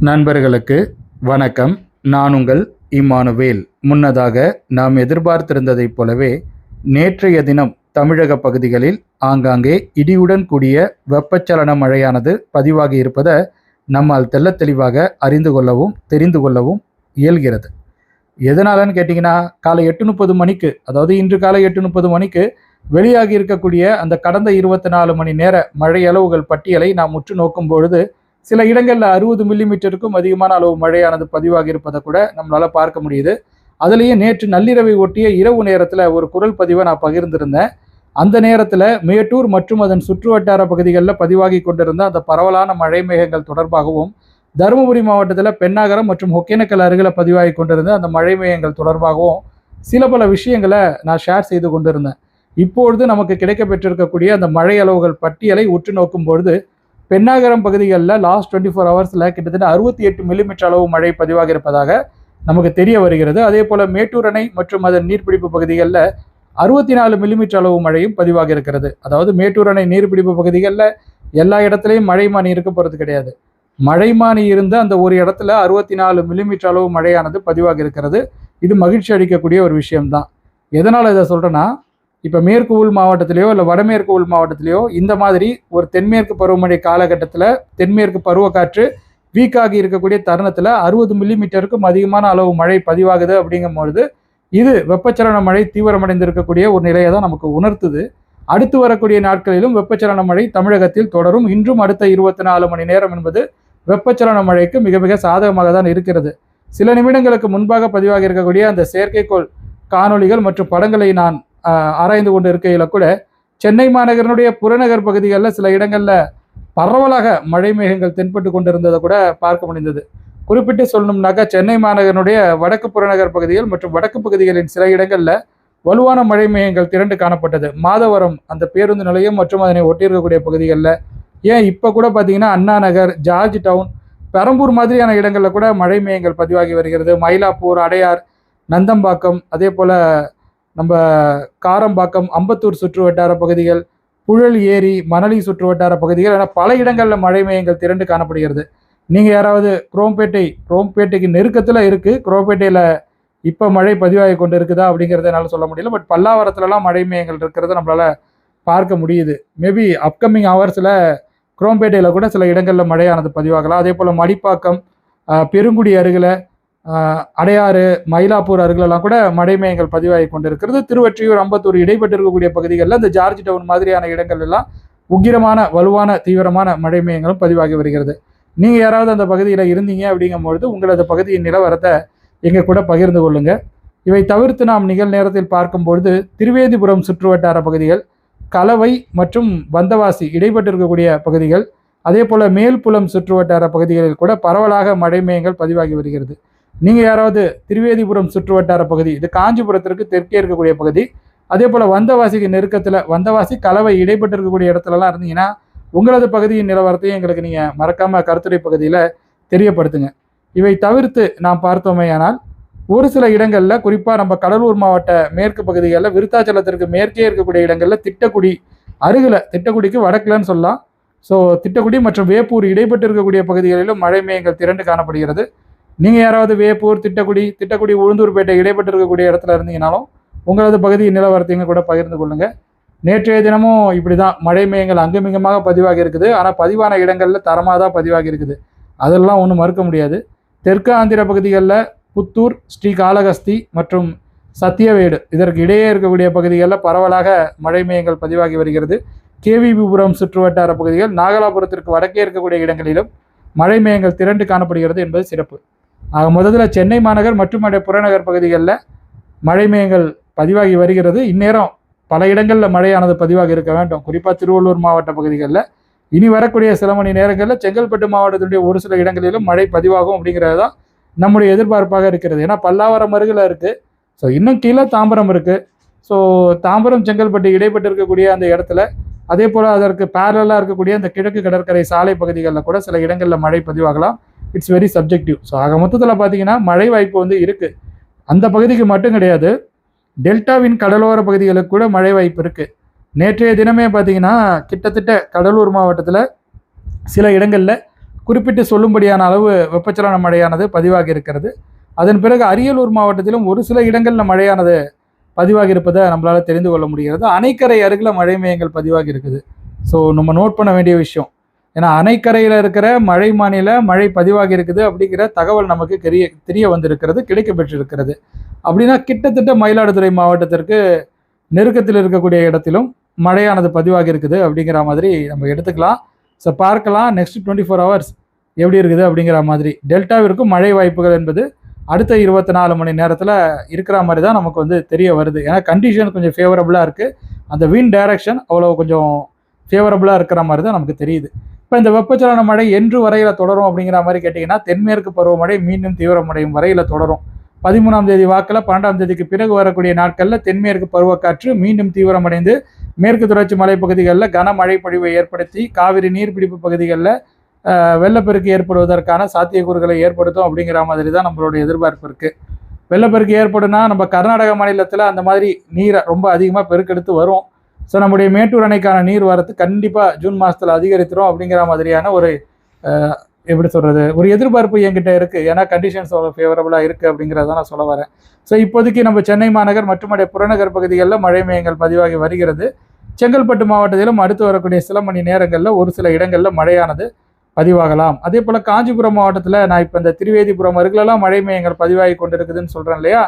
நண்பர்களுக்கு வணக்கம். நான் உங்கள் இம்மானுவேல். முன்னதாக நாம் எதிர்பார்த்திருந்ததைப் போலவே நேற்றைய தினம் தமிழக பகுதிகளில் ஆங்காங்கே இடியுடன் கூடிய வெப்பச்சலன மழையானது பதிவாகி இருப்பதை நம்மால் தெல்ல தெளிவாக அறிந்து கொள்ளவும் தெரிந்து கொள்ளவும் இயல்கிறது. எதனாலன்னு கேட்டிங்கன்னா காலை எட்டு முப்பது மணிக்கு அதாவது இன்று காலை எட்டு முப்பது மணிக்கு வெளியாகி இருக்கக்கூடிய அந்த கடந்த இருபத்தி நாலு மணி நேர மழை அளவுகள் பட்டியலை நாம் உற்று நோக்கும் பொழுது சில இடங்களில் அறுபது மில்லிமீட்டருக்கும் அதிகமான அளவு மழையானது பதிவாகி இருப்பதை கூட நம்மளால் பார்க்க முடியுது. அதுலேயே நேற்று நள்ளிரவை ஒட்டிய இரவு நேரத்தில் ஒரு குரல் பதிவை நான் பகிர்ந்திருந்தேன். அந்த நேரத்தில் மேட்டூர் மற்றும் அதன் சுற்றுவட்டார பகுதிகளில் பதிவாகி கொண்டிருந்த அந்த பரவலான மழை மேகங்கள் தொடர்பாகவும் தருமபுரி மாவட்டத்தில் பெண்ணாகரம் மற்றும் ஒகேனக்கல் அருகில் பதிவாகி கொண்டிருந்த அந்த மழை மேகங்கள் தொடர்பாகவும் சில பல விஷயங்களை நான் ஷேர் செய்து கொண்டிருந்தேன். இப்பொழுது நமக்கு கிடைக்கப்பெற்றிருக்கக்கூடிய அந்த மழை அளவுகள் பட்டியலை உற்று நோக்கும் பொழுது பெண்ணாகரம் பகுதிகளில் லாஸ்ட் டுவெண்ட்டி ஃபோர் ஹவர்ஸில் கிட்டத்தட்ட அறுபத்தி எட்டு மில்லிமீட்டர் அளவு மழை பதிவாக இருப்பதாக நமக்கு தெரிய வருகிறது. அதே போல் மேட்டூர் அணை மற்றும் அதன் நீர்பிடிப்பு பகுதிகளில் அறுபத்தி நாலு மில்லிமீட்டர் அளவு மழையும் பதிவாக இருக்கிறது. அதாவது மேட்டூர் அணை நீர்பிடிப்பு பகுதிகளில் எல்லா இடத்துலையும் மழைமானி இருக்க போகிறது கிடையாது. மழைமானி இருந்த அந்த ஒரு இடத்துல அறுபத்தி நாலு மில்லிமீட்டர் அளவு மழையானது பதிவாக இருக்கிறது. இது மகிழ்ச்சி அளிக்கக்கூடிய ஒரு விஷயம்தான். எதனால் இதை சொல்கிறேன்னா இப்போ மேற்கு உள் மாவட்டத்திலேயோ இல்லை வடமேற்கு உள் மாவட்டத்திலேயோ இந்த மாதிரி ஒரு தென்மேற்கு பருவமழை காலகட்டத்தில் தென்மேற்கு பருவக்காற்று வீக் ஆகி இருக்கக்கூடிய தருணத்தில் அறுபது மில்லிமீட்டருக்கும் அதிகமான அளவு மழை பதிவாகுது அப்படிங்கும்பொழுது இது வெப்பச்சலன மழை தீவிரமடைந்திருக்கக்கூடிய ஒரு நிலையை தான் நமக்கு உணர்த்துது. அடுத்து வரக்கூடிய நாட்களிலும் வெப்பச்சலன மழை தமிழகத்தில் தொடரும். இன்றும் அடுத்த இருபத்தி நாலு மணி நேரம் என்பது வெப்பச்சலன மழைக்கு மிக மிக சாதகமாக தான் இருக்கிறது. சில நிமிடங்களுக்கு முன்பாக பதிவாக இருக்கக்கூடிய அந்த செயற்கைக்கோள் காணொளிகள் மற்றும் படங்களை நான் ஆராய்ந்து கொண்டு இருக்கையில் கூட சென்னை மாநகரனுடைய புறநகர் பகுதிகளில் சில இடங்களில் பரவலாக மழை மேகங்கள் தென்பட்டு கொண்டிருந்ததை கூட பார்க்க முடிந்தது. குறிப்பிட்டு சொல்லணும்னாக்கா சென்னை மாநகரனுடைய வடக்கு புறநகர் பகுதிகள் மற்றும் வடக்கு பகுதிகளின் சில இடங்களில் வலுவான மழை மேகங்கள் திரண்டு காணப்பட்டது. மாதவரம் அந்த பேருந்து நிலையம் மற்றும் அதனை ஒட்டியிருக்கக்கூடிய பகுதிகளில் ஏன் இப்போ கூட பார்த்தீங்கன்னா அண்ணா நகர் ஜார்ஜ் டவுன் பெரம்பூர் மாதிரியான இடங்களில் கூட மழை மேகங்கள் பதிவாகி வருகிறது. மயிலாப்பூர் அடையார் நந்தம்பாக்கம் அதே போல் நம்ம காரம்பாக்கம் அம்பத்தூர் சுற்று வட்டார பகுதிகள் புழல் ஏரி மணலி சுற்று வட்டார பகுதிகள் என பல இடங்களில் மழை மையங்கள் திரண்டு காணப்படுகிறது. நீங்கள் யாராவது குரோம்பேட்டை குரோம்பேட்டைக்கு நெருக்கத்தில் இருக்குது குரோம்பேட்டையில் இப்போ மழை பதிவாகி கொண்டு இருக்குதா அப்படிங்கிறத என்னால் சொல்ல முடியல. பட் பல்லாவரத்துலலாம் மழை மையங்கள் இருக்கிறத நம்மளால் பார்க்க முடியுது. மேபி அப்கமிங் ஹவர்ஸில் குரோம்பேட்டையில் கூட சில இடங்களில் மழையானது பதிவாகலாம். அதே போல் மடிப்பாக்கம் பெருங்குடி அருகில் அடையாறு மயிலாப்பூர் அருகிலெல்லாம் கூட மழை பதிவாகி கொண்டிருக்கிறது. திருவற்றியூர் அம்பத்தூர் இடைப்பட்டு இருக்கக்கூடிய பகுதிகளில் இந்த ஜார்ஜ் டவுன் மாதிரியான இடங்கள் எல்லாம் உக்கிரமான வலுவான தீவிரமான மழைமேயங்களும் பதிவாகி வருகிறது. நீங்கள் யாராவது அந்த பகுதியில் இருந்தீங்க அப்படிங்கும்பொழுது உங்களது பகுதியின் நிலவரத்தை எங்கள் கூட பகிர்ந்து கொள்ளுங்கள் இவை தவிர்த்து நாம் நிகழ் நேரத்தில் பார்க்கும்பொழுது திருவேதிபுரம் சுற்றுவட்டார பகுதிகள் கலவை மற்றும் வந்தவாசி இடைப்பட்டு இருக்கக்கூடிய பகுதிகள் அதே போல் மேல்புலம் சுற்றுவட்டார பகுதிகளில் கூட பரவலாக மடைமேயங்கள் பதிவாகி வருகிறது. நீங்கள் யாராவது திருவேதிபுரம் சுற்றுவட்டார பகுதி இது காஞ்சிபுரத்திற்கு தெற்கே இருக்கக்கூடிய பகுதி அதே போல் வந்தவாசிக்கு நெருக்கத்தில் வந்தவாசி கலவை இடைப்பட்டு இருக்கக்கூடிய இடத்துலலாம் இருந்தீங்கன்னா உங்களது பகுதியின் நிலவரத்தையும் எங்களுக்கு நீங்கள் மறக்காமல் கருத்துரை பகுதியில் தெரியப்படுத்துங்க. இவை தவிர்த்து நாம் பார்த்தோமேயானால் ஒரு சில இடங்களில் குறிப்பாக நம்ம கடலூர் மாவட்ட மேற்கு பகுதிகளில் விருத்தாச்சலத்திற்கு மேற்கே இருக்கக்கூடிய இடங்களில் திட்டக்குடி அருகில் திட்டக்குடிக்கு வடக்குலன்னு சொல்லலாம். ஸோ திட்டக்குடி மற்றும் வேப்பூர் இடைப்பட்டு இருக்கக்கூடிய பகுதிகளிலும் மழை மேயங்கள் திரண்டு காணப்படுகிறது. நீங்கள் யாராவது வேப்பூர் திட்டக்குடி திட்டக்குடி உளுந்தூர்பேட்டை இடைப்பட்டு இருக்கக்கூடிய இடத்துல இருந்தீங்கனாலும் உங்களது பகுதியின் நிலவரத்தையும் கூட பகிர்ந்து கொள்ளுங்கள் நேற்றைய தினமும் இப்படி தான் மழை மேயங்கள் அங்குமிங்கமாக பதிவாகி இருக்குது. ஆனால் பதிவான இடங்களில் தரமாக தான் பதிவாகி இருக்குது. அதெல்லாம் ஒன்றும் மறுக்க முடியாது. தெற்கு ஆந்திர பகுதிகளில் புத்தூர் ஸ்ரீகாளஹஸ்தி மற்றும் சத்தியவேடு இதற்கு இடையே இருக்கக்கூடிய பகுதிகளில் பரவலாக மழை மேயங்கள் பதிவாகி வருகிறது. கேவிபிபுரம் சுற்றுவட்டார பகுதிகள் நாகலாபுரத்திற்கு வடக்கே இருக்கக்கூடிய இடங்களிலும் மழை மேயங்கள் திரண்டு காணப்படுகிறது என்பது சிறப்பு. ஆக முதல்ல சென்னை மாநகர் மற்றும் அடைய புறநகர் பகுதிகளில் மழை மேகங்கள் பதிவாகி வருகிறது. இந்நேரம் பல இடங்களில் மழையானது பதிவாக இருக்க வேண்டும். குறிப்பாக திருவள்ளூர் மாவட்ட பகுதிகளில் இனி வரக்கூடிய சில மணி நேரங்களில் செங்கல்பட்டு மாவட்டத்தினுடைய ஒரு சில இடங்களிலும் மழை பதிவாகும் அப்படிங்கிறது தான் நம்முடைய எதிர்பார்ப்பாக இருக்கிறது. ஏன்னா பல்லாவரம் அருகில் இருக்குது ஸோ இன்னும் கீழே தாம்பரம் இருக்குது ஸோ தாம்பரம் செங்கல்பட்டு இடைப்பட்டு இருக்கக்கூடிய அந்த இடத்துல அதே போல் அதற்கு பேரலாக இருக்கக்கூடிய அந்த கிழக்கு கடற்கரை சாலை பகுதிகளில் கூட சில இடங்களில் மழை பதிவாகலாம். இட்ஸ் வெரி சப்ஜெக்டிவ் ஸோ ஆக மொத்தத்தில் பார்த்தீங்கன்னா மழை வாய்ப்பு வந்து இருக்குது அந்த பகுதிக்கு மட்டும் கிடையாது. டெல்டாவின் கடலோர பகுதிகளுக்கு கூட மழை வாய்ப்பு இருக்குது நேற்றைய தினமே பார்த்தீங்கன்னா கிட்டத்தட்ட கடலூர் மாவட்டத்தில் சில இடங்களில் குறிப்பிட்டு சொல்லும்படியான அளவு வெப்பச்சலன மழையானது பதிவாகி இருக்கிறது. அதன் பிறகு அரியலூர் மாவட்டத்திலும் ஒரு சில இடங்களில் மழையானது பதிவாகி இருப்பதை நம்மளால் தெரிந்து கொள்ள முடிகிறது. அணைக்கரை அருகில் மழை மையங்கள் பதிவாகி இருக்குது. ஸோ நம்ம நோட் பண்ண வேண்டிய விஷயம் ஏன்னா அணைக்கரையில் இருக்கிற மழை மாநில மழை பதிவாகி இருக்குது அப்படிங்கிற தகவல் நமக்கு தெரிய தெரிய வந்திருக்கிறது கிடைக்க பெற்றிருக்கிறது அப்படின்னா கிட்டத்தட்ட மயிலாடுதுறை மாவட்டத்திற்கு நெருக்கத்தில் இருக்கக்கூடிய இடத்திலும் மழையானது பதிவாகி இருக்குது அப்படிங்கிற மாதிரி நம்ம எடுத்துக்கலாம். ஸோ பார்க்கலாம். நெக்ஸ்ட் டுவெண்ட்டி ஃபோர் ஹவர்ஸ் எப்படி இருக்குது அப்படிங்கிற மாதிரி. டெல்டாவிற்கும் மழை வாய்ப்புகள் என்பது அடுத்த இருபத்தி நாலு மணி நேரத்தில் இருக்கிற மாதிரி தான் நமக்கு வந்து தெரிய வருது. ஏன்னா கண்டிஷன் கொஞ்சம் ஃபேவரபுளாக இருக்குது அந்த வின் டைரக்ஷன் அவ்வளோ கொஞ்சம் ஃபேவரபுளாக இருக்கிற மாதிரி தான் நமக்கு தெரியுது. இப்போ இந்த வெப்பச்சலன மழை என்று வரையில் தொடரும் அப்படிங்கிற மாதிரி கேட்டிங்கன்னா தென்மேற்கு பருவமழை மீண்டும் தீவிரமடையும் வரையில் தொடரும். பதிமூணாம் தேதி வாக்கில் பன்னெண்டாம் தேதிக்கு பிறகு வரக்கூடிய நாட்களில் தென்மேற்கு பருவக்காற்று மீண்டும் தீவிரமடைந்து மேற்கு தொடர்ச்சி மலைப்பகுதிகளில் கனமழை பொழிவை ஏற்படுத்தி காவிரி நீர்பிடிப்பு பகுதிகளில் வெள்ளப்பெருக்கு ஏற்படுவதற்கான சாத்தியக்கூறுகளை ஏற்படுத்தும் அப்படிங்கிற மாதிரி தான் நம்மளோட எதிர்பார்ப்பு இருக்குது வெள்ளப்பெருக்கு ஏற்படுனா நம்ம கர்நாடக மாநிலத்தில் அந்த மாதிரி நீரை ரொம்ப அதிகமாக பெருக்கெடுத்து வரும். ஸோ நம்முடைய மேட்டூர் அணைக்கான நீர் வரத்து கண்டிப்பாக ஜூன் மாதத்தில் அதிகரித்துரும் அப்படிங்கிற மாதிரியான ஒரு எப்படி சொல்கிறது ஒரு எதிர்பார்ப்பு என்கிட்ட இருக்குது ஏன்னா கண்டிஷன்ஸ் அவ்வளோ ஃபேவரபுளாக இருக்குது அப்படிங்கிறத நான் சொல்ல வரேன். ஸோ இப்போதைக்கு நம்ம சென்னை மாநகர் மற்றும் அடைய புறநகர் பகுதிகளில் மழை மையங்கள் பதிவாகி வருகிறது. செங்கல்பட்டு மாவட்டத்திலும் அடுத்து வரக்கூடிய சில மணி நேரங்களில் ஒரு சில இடங்களில் மழையானது பதிவாகலாம். அதே போல் காஞ்சிபுரம் மாவட்டத்தில் நான் இப்போ இந்த திருவேதிபுரம் அருகிலெல்லாம் மழை மையங்கள் பதிவாகி கொண்டிருக்குதுன்னு சொல்கிறேன் இல்லையா?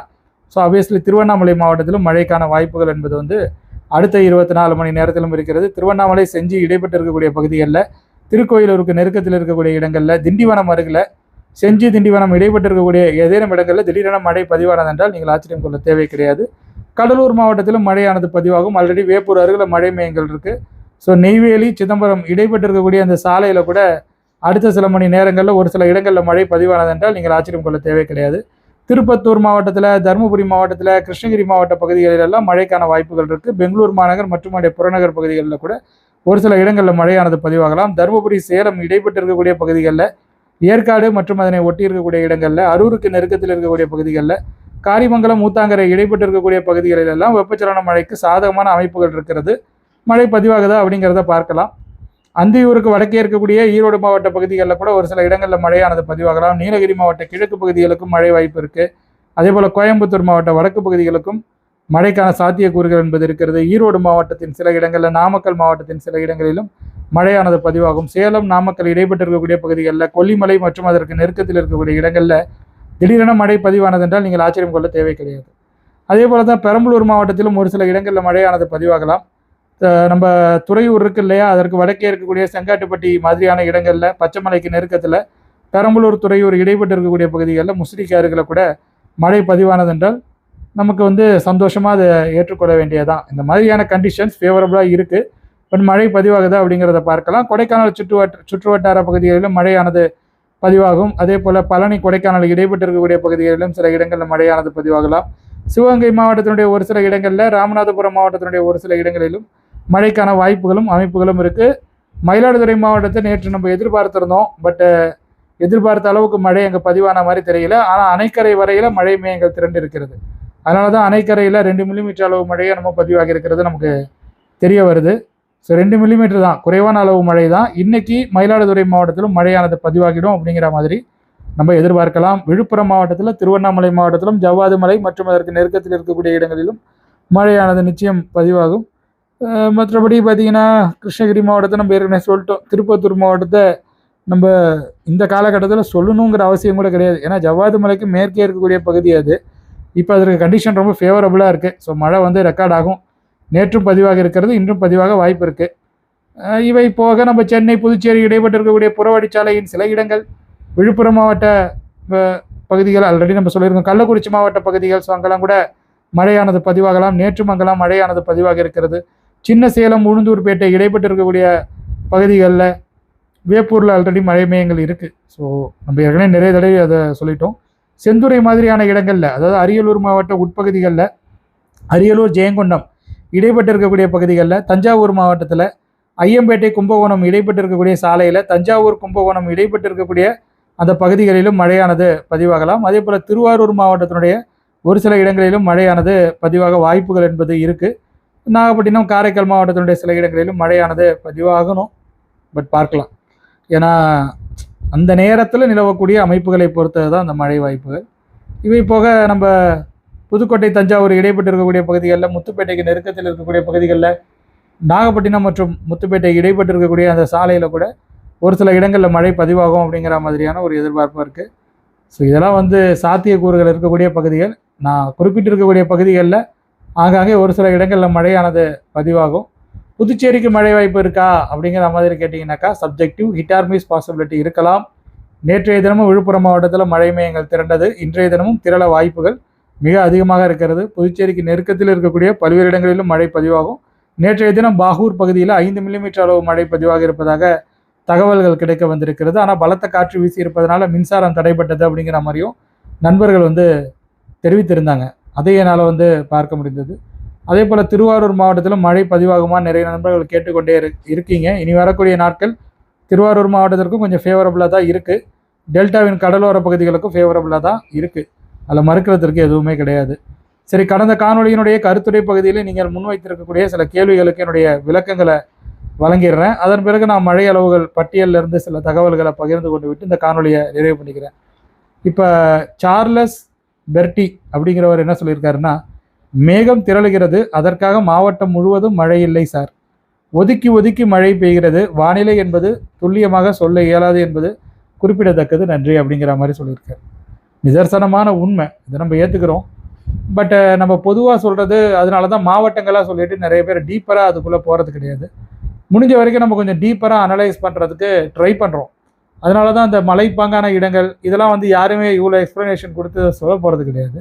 ஸோ அபியஸ்லி திருவண்ணாமலை மாவட்டத்திலும் மழைக்கான வாய்ப்புகள் என்பது வந்து அடுத்த இருபத்தி நாலு மணி நேரத்திலும் இருக்கிறது. திருவண்ணாமலை செஞ்சு இடைப்பட்டு இருக்கக்கூடிய பகுதிகளில் திருக்கோயிலூருக்கு நெருக்கத்தில் இருக்கக்கூடிய இடங்களில் திண்டிவனம் அருகில் செஞ்சி திண்டிவனம் இடைப்பட்டு இருக்கக்கூடிய ஏதேனும் இடங்களில் திடீரென மழை பதிவானது என்றால் நீங்கள் ஆச்சரியம் கொள்ள தேவை கிடையாது. கடலூர் மாவட்டத்திலும் மழையானது பதிவாகும். ஆல்ரெடி வேப்பூர் அருகில் மழை மேயங்கள் இருக்குது ஸோ நெய்வேலி சிதம்பரம் இடைப்பட்டு இருக்கக்கூடிய அந்த சாலையில் கூட அடுத்த சில மணி நேரங்களில் ஒரு சில இடங்களில் மழை பதிவானது என்றால் நீங்கள் ஆச்சரியம் கொள்ள தேவை கிடையாது. திருப்பத்தூர் மாவட்டத்தில் தருமபுரி மாவட்டத்தில் கிருஷ்ணகிரி மாவட்ட பகுதிகளில் எல்லாம் மழைக்கான வாய்ப்புகள் இருக்குது பெங்களூர் மாநகர் மற்றும் அடைய புறநகர் பகுதிகளில் கூட ஒரு சில இடங்களில் மழையானது பதிவாகலாம். தருமபுரி சேலம் இடைப்பட்டு இருக்கக்கூடிய பகுதிகளில் ஏற்காடு மற்றும் அதனை ஒட்டி இருக்கக்கூடிய இடங்களில் அரூருக்கு நெருக்கத்தில் இருக்கக்கூடிய பகுதிகளில் காரிமங்கலம் ஊத்தாங்கரை இடைப்பட்டு இருக்கக்கூடிய பகுதிகளில் எல்லாம் வெப்பச்சலன மழைக்கு சாதகமான அமைப்புகள் இருக்கிறது. மழை பதிவாகுதா அப்படிங்கிறத பார்க்கலாம். அந்தியூருக்கு வடக்கே இருக்கக்கூடிய ஈரோடு மாவட்ட பகுதிகளில் கூட ஒரு சில இடங்களில் மழையானது பதிவாகலாம். நீலகிரி மாவட்ட கிழக்கு பகுதிகளுக்கும் மழை வாய்ப்பு இருக்குது அதே போல் கோயம்புத்தூர் மாவட்ட வடக்கு பகுதிகளுக்கும் மழைக்கான சாத்தியக்கூறுகள் என்பது இருக்கிறது. ஈரோடு மாவட்டத்தின் சில இடங்களில் நாமக்கல் மாவட்டத்தின் சில இடங்களிலும் மழையானது பதிவாகும். சேலம் நாமக்கல் இடைப்பட்டு இருக்கக்கூடிய பகுதிகளில் கொல்லிமலை மற்றும் அதற்கு நெருக்கத்தில் இருக்கக்கூடிய இடங்களில் திடீரென மழை பதிவானது என்றால் நீங்கள் ஆச்சரியம் கொள்ள தேவை கிடையாது. அதே போல தான் பெரம்பலூர் மாவட்டத்திலும் ஒரு சில இடங்களில் மழையானது பதிவாகலாம். நம்ம துறையூர் இருக்கு இல்லையா? அதற்கு வடக்கே இருக்கக்கூடிய செங்காட்டுப்பட்டி மாதிரியான இடங்களில் பச்சைமலைக்கு நெருக்கத்தில் பெரம்பலூர் துறையூர் இடைப்பட்டு இருக்கக்கூடிய பகுதிகளில் முஸ்லிக்கு கூட மழை பதிவானதென்றால் நமக்கு வந்து சந்தோஷமாக அதை ஏற்றுக்கொள்ள வேண்டியதான் இந்த மாதிரியான கண்டிஷன்ஸ் ஃபேவரபுளாக இருக்குது பட் மழை பதிவாகுதா அப்படிங்கிறத பார்க்கலாம். கொடைக்கானல் சுற்றுவட்ட சுற்றுவட்டார பகுதிகளிலும் மழையானது பதிவாகும். அதே போல் பழனி கொடைக்கானல் இடைப்பட்டு இருக்கக்கூடிய பகுதிகளிலும் சில இடங்களில் மழையானது பதிவாகலாம். சிவகங்கை மாவட்டத்தினுடைய ஒரு சில இடங்களில் ராமநாதபுரம் மாவட்டத்தினுடைய ஒரு சில இடங்களிலும் மழைக்கான வாய்ப்புகளும் அமைப்புகளும் இருக்குது மயிலாடுதுறை மாவட்டத்தை நேற்று நம்ம எதிர்பார்த்துருந்தோம். பட் எதிர்பார்த்த அளவுக்கு மழை அங்கே பதிவான மாதிரி தெரியல. ஆனால் அணைக்கரை வரையில் மழை மேயங்கள் திரண்டு இருக்கிறது அதனால தான் அணைக்கரையில் ரெண்டு மில்லிமீட்டர் அளவு மழையை நம்ம பதிவாகி இருக்கிறது நமக்கு தெரிய வருது. ஸோ ரெண்டு மில்லிமீட்டர் தான். குறைவான அளவு மழை தான். இன்றைக்கி மயிலாடுதுறை மாவட்டத்திலும் மழையானது பதிவாகிடும் அப்படிங்கிற மாதிரி நம்ம எதிர்பார்க்கலாம். விழுப்புரம் மாவட்டத்தில் திருவண்ணாமலை மாவட்டத்திலும் ஜவ்வாது மலை மற்றும் அதற்கு நெருக்கத்தில் இருக்கக்கூடிய இடங்களிலும் மழையானது நிச்சயம் பதிவாகும். மற்றபடி பார்த்தீங்கன்னா கிருஷ்ணகிரி மாவட்டத்தை நம்ம ஏற்கனவே சொல்லிட்டோம். திருப்பத்தூர் மாவட்டத்தை நம்ம இந்த காலகட்டத்தில் சொல்லணுங்கிற அவசியம் கூட கிடையாது. ஏன்னா ஜவ்வாது மலைக்கு மேற்கே இருக்கக்கூடிய பகுதி அது. இப்போ அதற்கு கண்டிஷன் ரொம்ப ஃபேவரபுளாக இருக்குது ஸோ மழை வந்து ரெக்கார்ட் ஆகும். நேற்றும் பதிவாக இருக்கிறது இன்றும் பதிவாக வாய்ப்பு இருக்குது இவை போக நம்ம சென்னை புதுச்சேரி இடைப்பட்டு இருக்கக்கூடிய புறவழிச்சாலையின் சில இடங்கள் விழுப்புரம் மாவட்ட பகுதிகள் ஆல்ரெடி நம்ம சொல்லியிருக்கோம். கள்ளக்குறிச்சி மாவட்ட பகுதிகள் ஸோ அங்கெல்லாம் கூட மழையானது பதிவாகலாம். நேற்றும் அங்கெல்லாம் மழையானது பதிவாக இருக்கிறது. சின்ன சேலம் உளுந்தூர்பேட்டை இடைப்பட்டு இருக்கக்கூடிய பகுதிகளில் வேப்பூரில் ஆல்ரெடி மழை மையங்கள் இருக்குது ஸோ நம்ம ஏற்கனவே நிறைய தடவை அதை சொல்லிட்டோம். செந்துறை மாதிரியான இடங்களில் அதாவது அரியலூர் மாவட்ட உட்பகுதிகளில் அரியலூர் ஜெயங்கொண்டம் இடைப்பட்டு இருக்கக்கூடிய பகுதிகளில் தஞ்சாவூர் மாவட்டத்தில் ஐயம்பேட்டை கும்பகோணம் இடைப்பட்டு இருக்கக்கூடிய சாலையில் தஞ்சாவூர் கும்பகோணம் இடைப்பட்டு இருக்கக்கூடிய அந்த பகுதிகளிலும் மழையானது பதிவாகலாம். அதே போல் திருவாரூர் மாவட்டத்தினுடைய ஒரு சில இடங்களிலும் மழையானது பதிவாக வாய்ப்புகள் என்பது இருக்குது நாகப்பட்டினம் காரைக்கால் மாவட்டத்தினுடைய சில இடங்களிலும் மழையானது பதிவாகணும். பட் பார்க்கலாம். ஏன்னா அந்த நேரத்தில் நிலவக்கூடிய அமைப்புகளை பொறுத்தது தான் அந்த மழை வாய்ப்புகள். இவை போக நம்ம புதுக்கோட்டை தஞ்சாவூர் இடைப்பட்டு இருக்கக்கூடிய பகுதிகளில் முத்துப்பேட்டைக்கு நெருக்கத்தில் இருக்கக்கூடிய பகுதிகளில் நாகப்பட்டினம் மற்றும் முத்துப்பேட்டை இடைப்பட்டு இருக்கக்கூடிய அந்த சாலையில் கூட ஒரு சில இடங்களில் மழை பதிவாகும் அப்படிங்கிற மாதிரியான ஒரு எதிர்பார்ப்பு இருக்குது ஸோ இதெல்லாம் வந்து சாத்தியக்கூறுகள் இருக்கக்கூடிய பகுதிகள். நான் குறிப்பிட்டிருக்கக்கூடிய பகுதிகளில் ஆங்காங்கே ஒரு சில இடங்களில் மழையானது பதிவாகும். புதுச்சேரிக்கு மழை வாய்ப்பு இருக்கா? அப்படிங்கிற மாதிரி கேட்டிங்கனாக்கா subjective hit or miss possibility இருக்கலாம். நேற்றைய தினமும் விழுப்புரம் மாவட்டத்தில் மழை மையங்கள் திரண்டது. இன்றைய தினமும் திரள வாய்ப்புகள் மிக அதிகமாக இருக்கிறது. புதுச்சேரிக்கு நெருக்கத்தில் இருக்கக்கூடிய பல்வேறு இடங்களிலும் மழை பதிவாகும். நேற்றைய தினம் பாகூர் பகுதியில் ஐந்து மில்லிமீட்டர் அளவு மழை பதிவாக இருப்பதாக தகவல்கள் கிடைக்க வந்திருக்கிறது. ஆனால் பலத்த காற்று வீசி இருப்பதனால மின்சாரம் தடைப்பட்டது அப்படிங்கிற மாதிரியும் நண்பர்கள் வந்து தெரிவித்திருந்தாங்க. அதை என்னால் வந்து பார்க்க முடிந்தது. அதே போல் திருவாரூர் மாவட்டத்திலும் மழை பதிவாகுமா நிறைய நண்பர்கள் கேட்டுக்கொண்டே இரு இருக்கீங்க. இனி வரக்கூடிய நாட்கள் திருவாரூர் மாவட்டத்திற்கும் கொஞ்சம் ஃபேவரபுளாக தான் இருக்குது டெல்டாவின் கடலோர பகுதிகளுக்கும் ஃபேவரபுளாக தான் இருக்குது அதில் மறுக்கிறதுக்கு எதுவுமே கிடையாது. சரி கடந்த காணொளியினுடைய கருத்துரை பகுதியில் நீங்கள் முன்வைத்திருக்கக்கூடிய சில கேள்விகளுக்கு என்னுடைய விளக்கங்களை வழங்கிடுறேன். அதன் பிறகு நான் மழை அளவுகள் பட்டியலில் இருந்து சில தகவல்களை பகிர்ந்து கொண்டு விட்டு இந்த காணொலியை நிறைவு பண்ணிக்கிறேன். இப்போ சார்லஸ் பெர்டி அப்படிங்கிறவர் என்ன சொல்லியிருக்காருன்னா மேகம் திரளுகிறது அதற்காக மாவட்டம் முழுவதும் மழை இல்லை சார். ஒதுக்கி ஒதுக்கி மழை பெய்கிறது வானிலை என்பது துல்லியமாக சொல்ல இயலாது என்பது குறிப்பிடத்தக்கது. நன்றி அப்படிங்கிற மாதிரி சொல்லியிருக்காரு. நிதர்சனமான உண்மை. இதை நம்ம ஏற்றுக்கிறோம் பட் நம்ம பொதுவாக சொல்கிறது அதனால தான் மாவட்டங்களாக சொல்லிட்டு நிறைய பேர் டீப்பராக அதுக்குள்ளே போகிறது கிடையாது. முடிஞ்ச வரைக்கும் நம்ம கொஞ்சம் டீப்பராக அனலைஸ் பண்ணுறதுக்கு ட்ரை பண்ணுறோம் அதனால தான் அந்த மலைப்பாங்கான இடங்கள் இதெல்லாம் வந்து யாருமே இவ்வளோ எக்ஸ்ப்ளனேஷன் கொடுத்து சொல்ல போகிறது கிடையாது.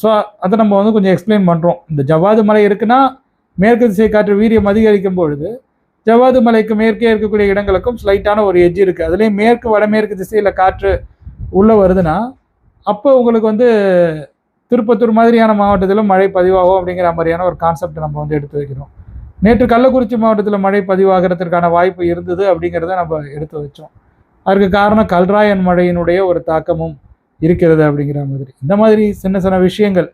ஸோ அதை நம்ம வந்து கொஞ்சம் எக்ஸ்பிளைன் பண்ணுறோம் இந்த ஜவ்வாது மலை இருக்குன்னா மேற்கு திசை காற்று வீரியம் அதிகரிக்கும் பொழுது ஜவ்வாது மலைக்கு மேற்கே இருக்கக்கூடிய இடங்களுக்கும் ஸ்லைட்டான ஒரு எஜ்ஜு இருக்குது அதுலேயும் மேற்கு வடமேற்கு திசையில் காற்று உள்ளே வருதுன்னா அப்போ உங்களுக்கு வந்து திருப்பத்தூர் மாதிரியான மாவட்டத்திலும் மழை பதிவாகும் அப்படிங்கிற மாதிரியான ஒரு கான்செப்ட் நம்ம வந்து எடுத்து வைக்கிறோம். நேற்று கள்ளக்குறிச்சி மாவட்டத்தில் மழை பதிவாகிறதுக்கான வாய்ப்பு இருந்தது அப்படிங்கிறத நம்ம எடுத்து வச்சோம். அதற்கு காரணம் கல்ராயன் மழையினுடைய ஒரு தாக்கமும் இருக்கிறது அப்படிங்கிற மாதிரி. இந்த மாதிரி சின்ன சின்ன விஷயங்கள்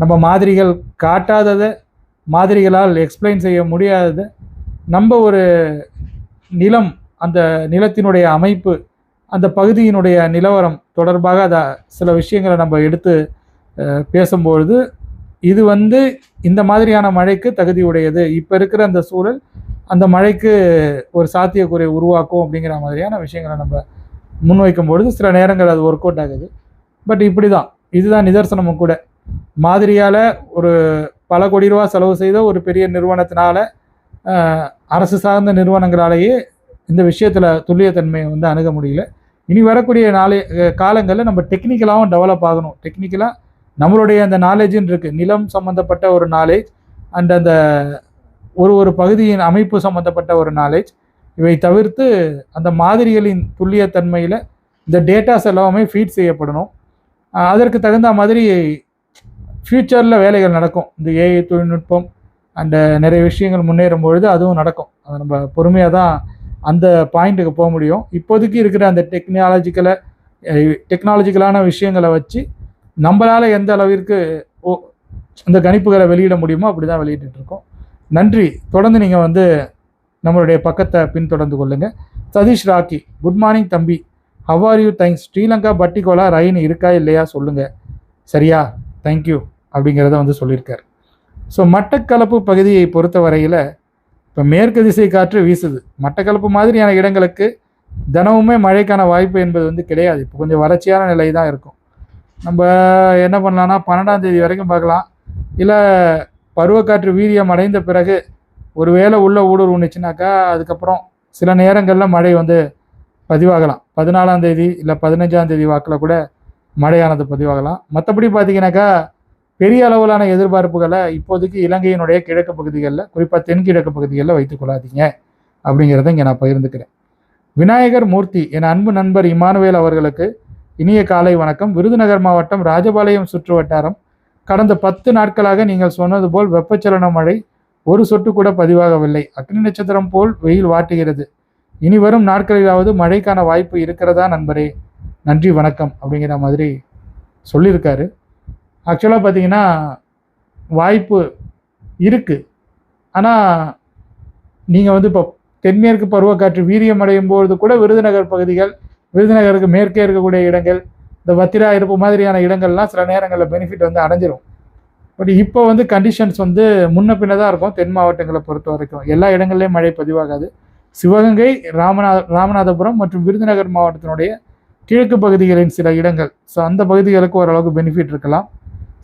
நம்ம மாதிரிகள் காட்டாததை மாதிரிகளால் எக்ஸ்பிளைன் செய்ய முடியாததை நம்ம ஒரு நிலம் அந்த நிலத்தினுடைய அமைப்பு அந்த பகுதியினுடைய நிலவரம் தொடர்பாக அதை சில விஷயங்களை நம்ம எடுத்து பேசும்பொழுது இது வந்து இந்த மாதிரியான மழைக்கு தகுதி உடையது. இப்போ இருக்கிற அந்த சூழல் அந்த மழைக்கு ஒரு சாத்தியக்குறை உருவாக்கும் அப்படிங்கிற மாதிரியான விஷயங்களை நம்ம முன்வைக்கும் பொழுது சில நேரங்கள் அது ஒர்க் அவுட் ஆகுது. பட் இப்படி தான் இதுதான் நிதர்சனமும் கூட. மாதிரியால் ஒரு பல கோடி ரூபா செலவு செய்த ஒரு பெரிய நிறுவனத்தினால அரசு சார்ந்த நிறுவனங்களாலேயே இந்த விஷயத்தில் துல்லியத்தன்மையை வந்து அணுக முடியல. இனி வரக்கூடிய நாளை காலங்களில் நம்ம டெக்னிக்கலாகவும் டெவலப் ஆகணும். டெக்னிக்கலாக நம்மளுடைய அந்த நாலேஜுன்னு இருக்குது நிலம் சம்மந்தப்பட்ட ஒரு நாலேஜ் அண்ட் அந்த ஒரு ஒரு பகுதியின் அமைப்பு சம்மந்தப்பட்ட ஒரு நாலேஜ் இவை தவிர்த்து அந்த மாதிரிகளின் துல்லியத்தன்மையில் இந்த டேட்டாஸ் எல்லாமே ஃபீட் செய்யப்படணும். அதற்கு தகுந்த மாதிரி ஃப்யூச்சரில் வேலைகள் நடக்கும். இந்த ஏஐ தொழில்நுட்பம் அண்டு நிறைய விஷயங்கள் முன்னேறும் பொழுது அதுவும் நடக்கும். அதை நம்ம பொறுமையாக தான் அந்த பாயிண்ட்டுக்கு போக முடியும். இப்போதைக்கு இருக்கிற அந்த டெக்னாலஜிக்கலை டெக்னாலஜிக்கலான விஷயங்களை வச்சு நம்மளால் எந்த அளவிற்கு ஓ அந்த கணிப்புகளை வெளியிட முடியுமோ அப்படி தான் வெளியிட்டுருக்கோம் நன்றி. தொடர்ந்து நீங்கள் வந்து நம்மளுடைய பக்கத்தை பின்தொடர்ந்து கொள்ளுங்கள் சதீஷ் ராக்கி குட் மார்னிங் தம்பி. How are you thanks Sri Lanka Batticaloa rain இருக்கா இல்லையா சொல்லுங்கள் சரியா? தேங்க்யூ அப்படிங்கிறத வந்து சொல்லியிருக்காரு. ஸோ மட்டக்களப்பு பகுதியை பொறுத்த வரையில் இப்போ மேற்கு திசை காற்று வீசுது. மட்டக்களப்பு மாதிரியான இடங்களுக்கு தினமுமே மழைக்கான வாய்ப்பு என்பது வந்து கிடையாது. இப்போ கொஞ்சம் வறட்சியான நிலை தான் இருக்கும். நம்ம என்ன பண்ணலான்னா பன்னெண்டாம் தேதி வரைக்கும் பார்க்கலாம். இல்லை பருவக்காற்று வீரியம் அடைந்த பிறகு ஒருவேளை உள்ள ஊடுருவுனுச்சுனாக்கா அதுக்கப்புறம் சில நேரங்களில் மழை வந்து பதிவாகலாம். பதினாலாம் தேதி இல்லை பதினஞ்சாம் தேதி வாக்கில் கூட மழையானது பதிவாகலாம். மற்றபடி பார்த்தீங்கன்னாக்கா பெரிய அளவிலான எதிர்பார்ப்புகளை இப்போதைக்கு இலங்கையினுடைய கிழக்கு பகுதிகளில் குறிப்பாக தென்கிழக்கு பகுதிகளில் வைத்துக் கொள்ளாதீங்க அப்படிங்கிறத இங்கே நான் பகிர்ந்துக்கிறேன். விநாயகர் மூர்த்தி என் அன்பு நண்பர் இமானுவேல் அவர்களுக்கு இனிய காலை வணக்கம். விருதுநகர் மாவட்டம் ராஜபாளையம் சுற்று வட்டாரம். கடந்த பத்து நாட்களாக நீங்கள் சொன்னது போல் வெப்பச்சலன மழை ஒரு சொட்டு கூட பதிவாகவில்லை. அக்னி நட்சத்திரம் போல் வெயில் வாட்டுகிறது. இனி வரும் நாட்களிலாவது மழைக்கான வாய்ப்பு இருக்கிறதா நண்பரே? நன்றி வணக்கம் அப்படிங்கிற மாதிரி சொல்லியிருக்காரு. ஆக்சுவலாக பார்த்தீங்கன்னா வாய்ப்பு இருக்குது ஆனால் நீங்கள் வந்து இப்போ தென்மேற்கு பருவக்காற்று வீரியமடையும் பொழுது கூட விருதுநகர் பகுதிகள் விருதுநகருக்கு மேற்கே இருக்கக்கூடிய இடங்கள் இந்த வத்திரா இருப்பு மாதிரியான இடங்கள்லாம் சில நேரங்களில் பெனிஃபிட் வந்து அடைஞ்சிரும். பட் இப்போ வந்து கண்டிஷன்ஸ் வந்து முன்ன பின்ன தான் இருக்கும் தென் மாவட்டங்களை பொறுத்த வரைக்கும். எல்லா இடங்கள்லேயும் மழை பதிவாகாது. சிவகங்கை ராமநாத ராமநாதபுரம் மற்றும் விருதுநகர் மாவட்டத்தினுடைய கிழக்கு பகுதிகளின் சில இடங்கள். ஸோ அந்த பகுதிகளுக்கு ஓரளவுக்கு பெனிஃபிட் இருக்கலாம்.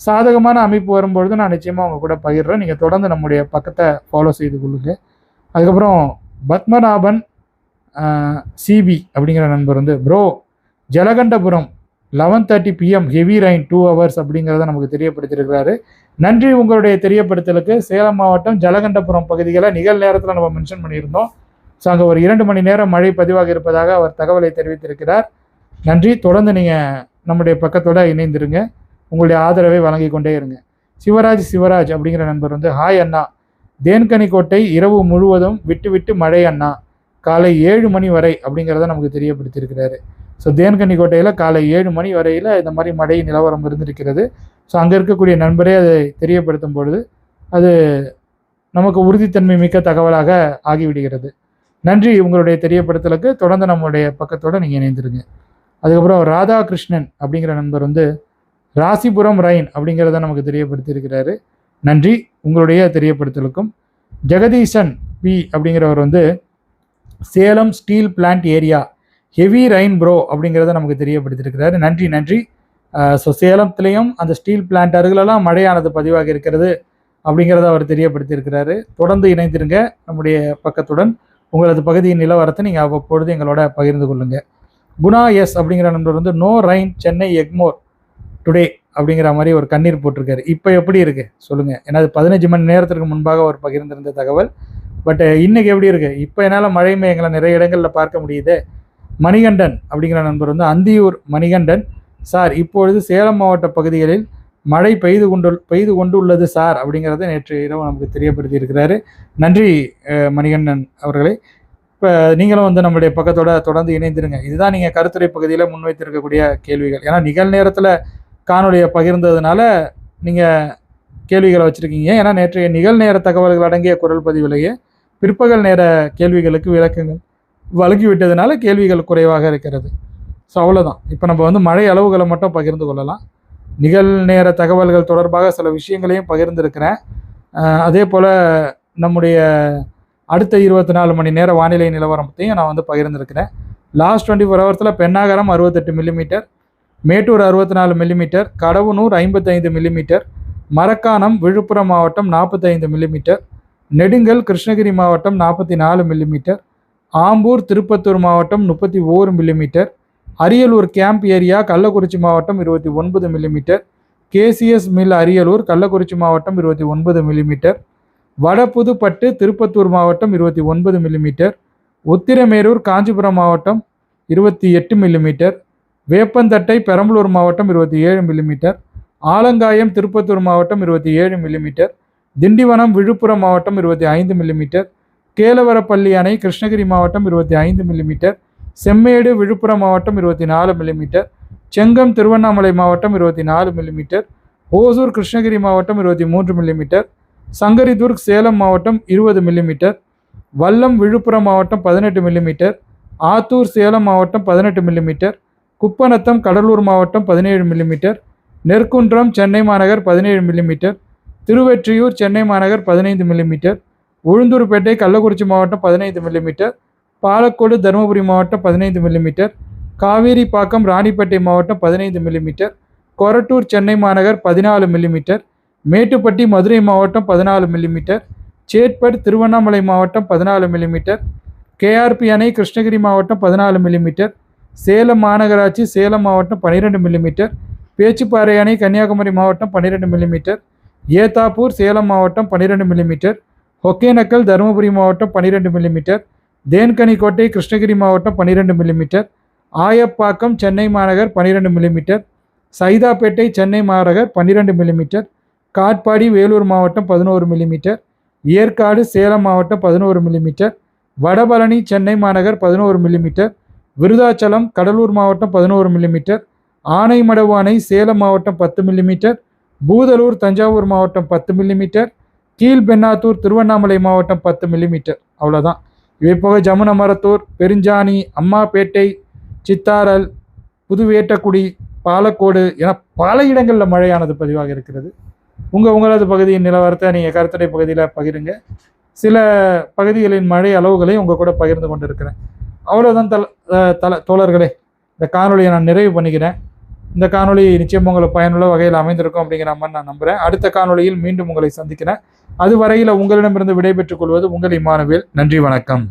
சாதகமான அமைப்பு வரும்பொழுது நான் நிச்சயமாக அவங்க கூட பகிர்றேன். நீங்கள் தொடர்ந்து நம்முடைய பக்கத்தை ஃபாலோ செய்து கொள்ளுங்க. அதுக்கப்புறம் பத்மநாபன் சிபி அப்படிங்கிற நண்பர் வந்து bro Jalakandapuram eleven thirty PM heavy rain two hours அப்படிங்கிறத நமக்கு தெரியப்படுத்தியிருக்கிறாரு. நன்றி உங்களுடைய தெரியப்படுத்தலுக்கு. சேலம் மாவட்டம் ஜலகண்டபுரம் பகுதிகளை நிகழ் நேரத்தில் நம்ம மென்ஷன் பண்ணியிருந்தோம். ஸோ அங்கே ஒரு இரண்டு மணி நேரம் மழை பதிவாக இருப்பதாக அவர் தகவலை தெரிவித்திருக்கிறார். நன்றி. தொடர்ந்து நீங்கள் நம்முடைய பக்கத்தோடு இணைந்திருங்க. உங்களுடைய ஆதரவை வழங்கி கொண்டே இருங்க. சிவராஜ் சிவராஜ் அப்படிங்கிற நண்பர் வந்து ஹாய் அண்ணா. தேன்கனிக்கோட்டை இரவு முழுவதும் விட்டு விட்டு மழை அண்ணா. காலை ஏழு மணி வரை அப்படிங்கிறத நமக்கு தெரியப்படுத்தியிருக்கிறாரு. ஸோ தேன்கன்னி கோட்டையில் காலை ஏழு மணி வரையில் இந்த மாதிரி மழை நிலவரம் இருந்திருக்கிறது. ஸோ அங்கே இருக்கக்கூடிய நண்பரே அதை தெரியப்படுத்தும் பொழுது அது நமக்கு உறுதித்தன்மை மிக்க தகவலாக ஆகிவிடுகிறது. நன்றி உங்களுடைய தெரியப்படுத்தலுக்கு. தொடர்ந்து நம்மளுடைய பக்கத்தோடு நீங்கள் இணைந்திருங்க. அதுக்கப்புறம் ராதாகிருஷ்ணன் அப்படிங்கிற நண்பர் வந்து ராசிபுரம் ரைன் அப்படிங்கிறத நமக்கு தெரியப்படுத்தியிருக்கிறாரு. நன்றி உங்களுடைய தெரியப்படுத்தலுக்கும். ஜெகதீசன் பி அப்படிங்கிறவர் வந்து Salem steel plant area. Heavy rain bro அப்படிங்கிறத நமக்கு தெரியப்படுத்திருக்கிறாரு நன்றி நன்றி. ஸோ சேலத்துலேயும் அந்த ஸ்டீல் பிளான்ட் அருகிலெல்லாம் மழையானது பதிவாக இருக்கிறது அப்படிங்கிறத அவர் தெரியப்படுத்தியிருக்கிறாரு. தொடர்ந்து இணைந்திருங்க நம்முடைய பக்கத்துடன். உங்களது பகுதியின் நிலவரத்தை நீங்கள் அவ்வப்பொழுது எங்களோட பகிர்ந்து கொள்ளுங்கள் குணா எஸ் அப்படிங்கிற நண்பர் வந்து no rain Chennai Egmore today அப்படிங்கிற மாதிரி ஒரு கண்ணீர் போட்டிருக்காரு. இப்போ எப்படி இருக்கு? சொல்லுங்கள் ஏன்னா அது பதினஞ்சு மணி நேரத்திற்கு முன்பாக அவர் பகிர்ந்திருந்த தகவல். பட் இன்னைக்கு எப்படி இருக்குது இப்போ என்னால் மழை மேகங்களை நிறைய இடங்களில் பார்க்க முடியுது. மணிகண்டன் அப்படிங்கிற நண்பர் வந்து அந்தியூர் மணிகண்டன். சார் இப்பொழுது சேலம் மாவட்ட பகுதிகளில் மழை பெய்து கொண்டு பெய்து கொண்டுள்ளது சார் அப்படிங்கிறத நேற்று இரவு நமக்கு தெரியப்படுத்தி இருக்கிறாரு. நன்றி மணிகண்டன் அவர்களே. இப்போ நீங்களும் வந்து நம்முடைய பக்கத்தோட தொடர்ந்து இணைந்திருங்க. இதுதான் நீங்கள் கருத்துரை பகுதியில் முன்வைத்திருக்கக்கூடிய கேள்விகள். ஏன்னா நிகழ்நேரத்தில் காணொலியை பகிர்ந்ததுனால நீங்கள் கேள்விகளை வச்சுருக்கீங்க. ஏன்னா நேற்றைய நிகழ்நேர தகவல்கள் அடங்கிய குரல் பதிவிலேயே பிற்பகல் நேர கேள்விகளுக்கு விளக்கங்கள். வழங்கி விட்டதுனால கேள்விகள் குறைவாக இருக்கிறது. ஸோ அவ்வளோதான் இப்போ நம்ம வந்து மழை அளவுகளை மட்டும் பகிர்ந்து கொள்ளலாம். நிகழ்நேர தகவல்கள் தொடர்பாக சில விஷயங்களையும் பகிர்ந்துருக்கிறேன். அதே போல் நம்முடைய அடுத்த இருபத்தி நாலு மணி நேர வானிலை நிலவரத்தையும் நான் வந்து பகிர்ந்துருக்கிறேன். லாஸ்ட் டுவெண்ட்டி ஃபோர் ஹவர்ஸில் பெண்ணாகரம் அறுபத்தெட்டு மில்லிமீட்டர் மேட்டூர் அறுபத்தி நாலு மில்லிமீட்டர் கடவுனூர் ஐம்பத்தைந்து மில்லிமீட்டர் மரக்காணம் விழுப்புரம் மாவட்டம் நாற்பத்தைந்து மில்லிமீட்டர் நெடுங்கல் கிருஷ்ணகிரி மாவட்டம் நாற்பத்தி நாலு மில்லிமீட்டர் ஆம்பூர் திருப்பத்தூர் மாவட்டம் முப்பத்தி ஓரு millimetre Ariyalur camp area Kallakurichi மாவட்டம் இருபத்தி ஒன்பது millimetre KCS mill Ariyalur Kallakurichi மாவட்டம் இருபத்தி ஒன்பது மில்லிமீட்டர் வடபுதுப்பட்டு திருப்பத்தூர் மாவட்டம் இருபத்தி ஒன்பது மில்லிமீட்டர் உத்திரமேரூர் காஞ்சிபுரம் மாவட்டம் இருபத்தி எட்டு மில்லிமீட்டர் வேப்பந்தட்டை பெரம்பலூர் மாவட்டம் இருபத்தி ஏழு மில்லிமீட்டர் ஆலங்காயம் திருப்பத்தூர் மாவட்டம் இருபத்தி ஏழு மில்லிமீட்டர் திண்டிவனம் விழுப்புரம் மாவட்டம் இருபத்தி ஐந்து மில்லிமீட்டர் கேலவரப்பள்ளி அணை கிருஷ்ணகிரி மாவட்டம் இருபத்தி ஐந்து மில்லிமீட்டர் செம்மேடு விழுப்புரம் மாவட்டம் இருபத்தி நாலு மில்லிமீட்டர் செங்கம் திருவண்ணாமலை மாவட்டம் இருபத்தி நாலு மில்லிமீட்டர் ஓசூர் கிருஷ்ணகிரி மாவட்டம் இருபத்தி மூன்று மில்லிமீட்டர் சங்கரிதுர்க் சேலம் மாவட்டம் இருபது மில்லிமீட்டர் வல்லம் விழுப்புரம் மாவட்டம் பதினெட்டு மில்லிமீட்டர் ஆத்தூர் சேலம் மாவட்டம் பதினெட்டு மில்லிமீட்டர் குப்பநத்தம் கடலூர் மாவட்டம் பதினேழு மில்லிமீட்டர் நெற்குன்றம் சென்னை மாநகர் பதினேழு மில்லிமீட்டர் திருவெற்றியூர் சென்னை மாநகர் பதினைந்து மில்லிமீட்டர் உளுந்தூர்பேட்டை கள்ளக்குறிச்சி மாவட்டம் பதினைந்து மில்லிமீட்டர் பாலக்கோடு தருமபுரி மாவட்டம் பதினைந்து மில்லிமீட்டர் காவேரிப்பாக்கம் ராணிப்பேட்டை மாவட்டம் பதினைந்து மில்லிமீட்டர் கொரட்டூர் சென்னை மாநகர் பதினாலு மில்லிமீட்டர் மேட்டுப்பட்டி மதுரை மாவட்டம் பதினாலு மில்லிமீட்டர் சேட்பட் திருவண்ணாமலை மாவட்டம் பதினாலு மில்லிமீட்டர் கேஆர்பி அணை கிருஷ்ணகிரி மாவட்டம் பதினாலு மில்லிமீட்டர் சேலம் மாநகராட்சி சேலம் மாவட்டம் பன்னிரெண்டு மில்லிமீட்டர் பேச்சுப்பாறை அணை கன்னியாகுமரி மாவட்டம் பன்னிரெண்டு மில்லிமீட்டர் ஏத்தாப்பூர் சேலம் மாவட்டம் பன்னிரெண்டு மில்லிமீட்டர் ஒகேனக்கல் தருமபுரி மாவட்டம் பன்னிரெண்டு மில்லிமீட்டர் தேன்கனிக்கோட்டை கிருஷ்ணகிரி மாவட்டம் பன்னிரெண்டு மில்லிமீட்டர் ஆயப்பாக்கம் சென்னை மாநகர் பன்னிரெண்டு மில்லிமீட்டர் சைதாப்பேட்டை சென்னை மாநகர் பன்னிரெண்டு மில்லிமீட்டர் காட்பாடி வேலூர் மாவட்டம் பதினோரு மில்லிமீட்டர் ஏற்காடு சேலம் மாவட்டம் பதினோரு மில்லிமீட்டர் வடபழனி சென்னை மாநகர் பதினோரு மில்லிமீட்டர் விருதாச்சலம் கடலூர் மாவட்டம் பதினோரு மில்லிமீட்டர் ஆனைமடவானை சேலம் மாவட்டம் பத்து மில்லிமீட்டர் பூதலூர் தஞ்சாவூர் மாவட்டம் பத்து மில்லிமீட்டர் கீழ்பென்னாத்தூர் திருவண்ணாமலை மாவட்டம் பத்து மில்லிமீட்டர் அவ்வளோதான் இவை போக ஜமுனமரத்தூர் பெருஞ்சாணி அம்மாப்பேட்டை சித்தாரல் புதுவேட்டக்குடி பாலக்கோடு என பல இடங்களில் மழையானது பதிவாக இருக்கிறது. உங்கள் உங்களது பகுதியின் நிலவரத்தை நீங்கள் கருத்துடை பகுதியில் பகிருங்க. சில பகுதிகளின் மழை அளவுகளை உங்கள் கூட பகிர்ந்து கொண்டிருக்கிறேன். அவ்வளோதான் தல தல தோழர்களே இந்த காணொலியை நான் நிறைவு பண்ணிக்கிறேன். இந்த காணொலி நிச்சயம் உங்களுக்கு பயனுள்ள வகையில் அமைந்திருக்கும் அப்படிங்கிற மாதிரி நான் நம்புகிறேன் அடுத்த காணொலியில் மீண்டும் உங்களை சந்திக்கிறேன். அதுவரையில் உங்களிடமிருந்து விடைபெற்றுக் கொள்வது உங்கள் இமானுவேல். நன்றி வணக்கம்.